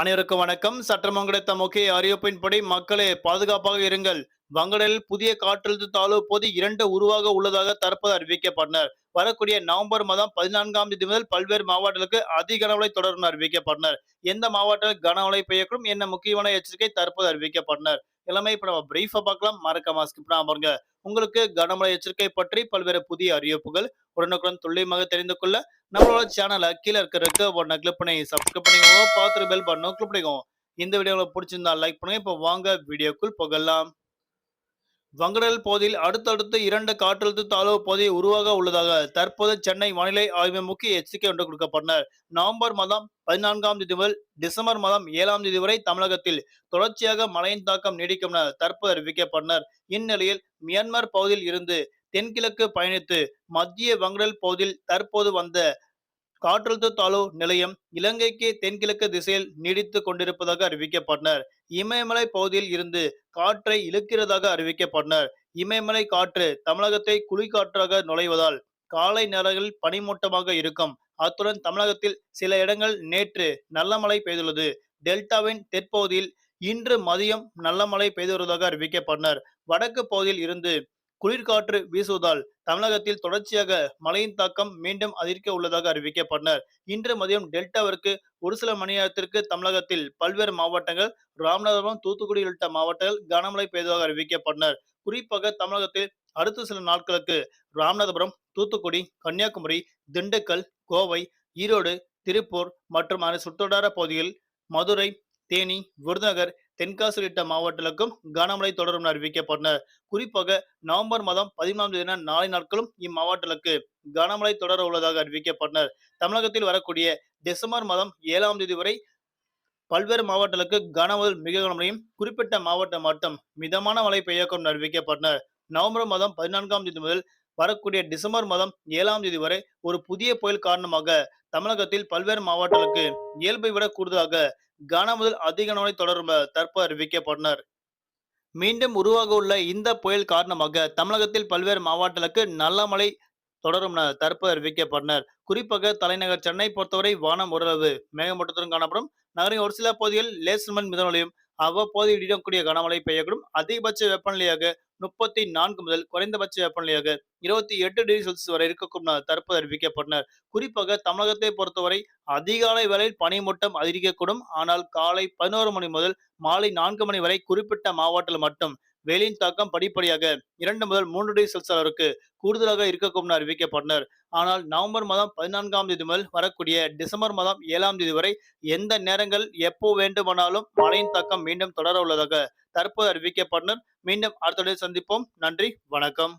அனைவருக்கும் வணக்கம். சட்டமம் கிடைத்த முக்கிய அறிவிப்பின்படி மக்களே பாதுகாப்பாக இருங்கள். வங்கடலில் புதிய காற்றழுத்த தாழ்வு போது இரண்டு உருவாக உள்ளதாக தற்போது அறிவிக்கப்பட்டனர். வரக்கூடிய நவம்பர் மாதம் பதினான்காம் தேதி முதல் பல்வேறு மாவட்டங்களுக்கு அதிக கனமழை தொடரும் அறிவிக்கப்பட்டனர். எந்த மாவட்டத்தில் கனமழை பெய்யக்கூடும் என்ன முக்கியமான எச்சரிக்கை தற்போது அறிவிக்கப்பட்டனர். எல்லாமே இப்ப நம்ம பிரீஃபா பார்க்கலாம். மறக்க மாஸ்க் பாருங்க. உங்களுக்கு கனமழை எச்சரிக்கை பற்றி பல்வேறு புதிய அறிவிப்புகள் உடனுக்குடன் துல்லியமாக தெரிந்து கொள்ள நம்மளோட சேனலை கீழே இருக்கிற ரெக்க பட்டனை கிளிக் பண்ணி சப்ஸ்கிரைப் பண்ணிக்கோங்க. பார்த்துட்டு பெல் பட்டனும் கிளிக் பண்ணிக்கோங்க இந்த வீடியோ உங்களுக்கு பிடிச்சிருந்தா லைக் பண்ணுங்க. இப்போ வாங்க வீடியோக்குள் போகலாம். வங்கடல் பகுதியில் அடுத்தடுத்து இரண்டு காற்றழுத்த தாழ்வு பகுதி உருவாக உள்ளதாக தற்போது சென்னை வானிலை ஆய்வு முக்கிய எச்சரிக்கை ஒன்று கொடுக்கப்பட்டனர் நவம்பர் மாதம் பதினான்காம் தேதி முதல் டிசம்பர் மாதம் ஏழாம் தேதி வரை தமிழகத்தில் தொடர்ச்சியாக மழையின் தாக்கம் நீடிக்கும் என தற்போது அறிவிக்கப்பட்டனர் இந்நிலையில் மியான்மர் பகுதியில் இருந்து தென்கிழக்கு பயணித்து மத்திய வங்கடல் பகுதியில் தற்போது வந்த காற்றழுத்த தாழ்வு நிலையம் இலங்கைக்கு தென்கிழக்கு திசையில் நீடித்து கொண்டிருப்பதாக அறிவிக்கப்பட்டனர். இமயமலை பகுதியில் இருந்து காற்றை இழுக்கிறதாக அறிவிக்கப்பட்டனர். இமயமலை காற்று தமிழகத்தை குளிர்காற்றாக நுழைவதால் காலை நேரங்களில் பனிமூட்டமாக இருக்கும். அத்துடன் தமிழகத்தில் சில இடங்கள் நேற்று நல்ல மழை பெய்துள்ளது. டெல்டாவின் தெற்பகுதியில் இன்று மதியம் நல்ல மழை பெய்து வருவதாக அறிவிக்கப்பட்டனர். வடக்கு பகுதியில் இருந்து குளிர்காற்று வீசுவதால் தமிழகத்தில் தொடர்ச்சியாக மழையின் தாக்கம் மீண்டும் அதிகரிக்க உள்ளதாக அறிவிக்கப்பட்டனர். இன்று மதியம் டெல்டாவிற்கு ஒரு சில மணி நேரத்திற்கு தமிழகத்தில் பல்வேறு மாவட்டங்கள் ராமநாதபுரம் தூத்துக்குடி உள்ளிட்ட மாவட்டங்கள் கனமழை பெய்ததாக அறிவிக்கப்பட்டனர். குறிப்பாக தமிழகத்தில் அடுத்த சில நாட்களுக்கு ராமநாதபுரம் தூத்துக்குடி கன்னியாகுமரி திண்டுக்கல் கோவை ஈரோடு திருப்பூர் மற்றும் அதன் சுற்றுவட்டார பகுதியில் மதுரை தேனி விருதுநகர் தென்காசி உள்ளிட்ட மாவட்டங்களுக்கும் கனமழை தொடரும் அறிவிக்கப்பட்டனர் குறிப்பாக நவம்பர் மாதம் பதிமூணாம் தேதி நாளை நாட்களும் இம்மாவட்டங்களுக்கு கனமழை தொடர உள்ளதாக அறிவிக்கப்பட்டனர் தமிழகத்தில் வரக்கூடிய டிசம்பர் மாதம் ஏழாம் தேதி வரை பல்வேறு மாவட்டங்களுக்கு கனமுதல் மிக கனமழையும் குறிப்பிட்ட மாவட்டம் மட்டும் மிதமான மழை பெய்யக்கும் அறிவிக்கப்பட்டனர் நவம்பர் மாதம் பதினான்காம் தேதி முதல் வரக்கூடிய டிசம்பர் மாதம் ஏழாம் தேதி வரை ஒரு புதிய புயல் காரணமாக தமிழகத்தில் பல்வேறு மாவட்டங்களுக்கு இயல்பை விட கூடுதலாக கன முதல் அதிக நோய் தொடரும் தற்போது அறிவிக்கப்பட்டனர். மீண்டும் உருவாக உள்ள இந்த புயல் காரணமாக தமிழகத்தில் பல்வேறு மாவட்டங்களுக்கு நல்ல மழை தொடரும் என தற்போது அறிவிக்கப்பட்டனர். குறிப்பாக தலைநகர் சென்னை பொறுத்தவரை வானம் ஓரளவு மேகமூட்டத்துடன் காணப்படும். நகரின் ஒரு சில பகுதிகளில் லேசர்மன் மிதமலையும் அவ்வப்போது இடிடக்கூடிய கனமழை பெய்யக்கூடும். அதிகபட்ச வெப்பநிலையாக முப்பத்தி நான்கு முதல் குறைந்தபட்ச வெப்பநிலையாக இருபத்தி எட்டு டிகிரி செல்சியஸ் வரை இருக்கக்கூடும் தற்போது அறிவிக்கப்பட்டனர். குறிப்பாக தமிழகத்தை பொறுத்தவரை அதிகாலை வேளையில் பனிமூட்டம் அதிகரிக்கக்கூடும். ஆனால் காலை பதினோரு மணி முதல் மாலை நான்கு மணி வரை குறிப்பிட்ட மாவட்டத்தில் மட்டும் வெயிலின் தாக்கம் படிப்படியாக இரண்டு முதல் மூன்று டிகிரி செல்சியஸ் அளவுக்கு கூடுதலாக இருக்கக்கூடும் என அறிவிக்கப்பட்டனர். ஆனால் நவம்பர் மாதம் பதினான்காம் தேதி முதல் வரக்கூடிய டிசம்பர் மாதம் ஏழாம் தேதி வரை எந்த நேரங்கள் எப்போ வேண்டுமானாலும் மழையின் தாக்கம் மீண்டும் தொடர உள்ளதாக தற்போது அறிவிக்கப்பட்டனர். மீண்டும் அடுத்த சந்திப்போம். நன்றி. வணக்கம்.